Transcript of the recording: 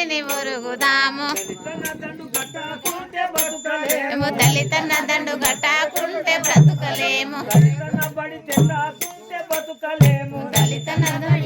తల్లిని ఒరుగుదాము తల్లి తన దండు గట్టాకుంటే బ్రతుకలేము. తల్లి దండు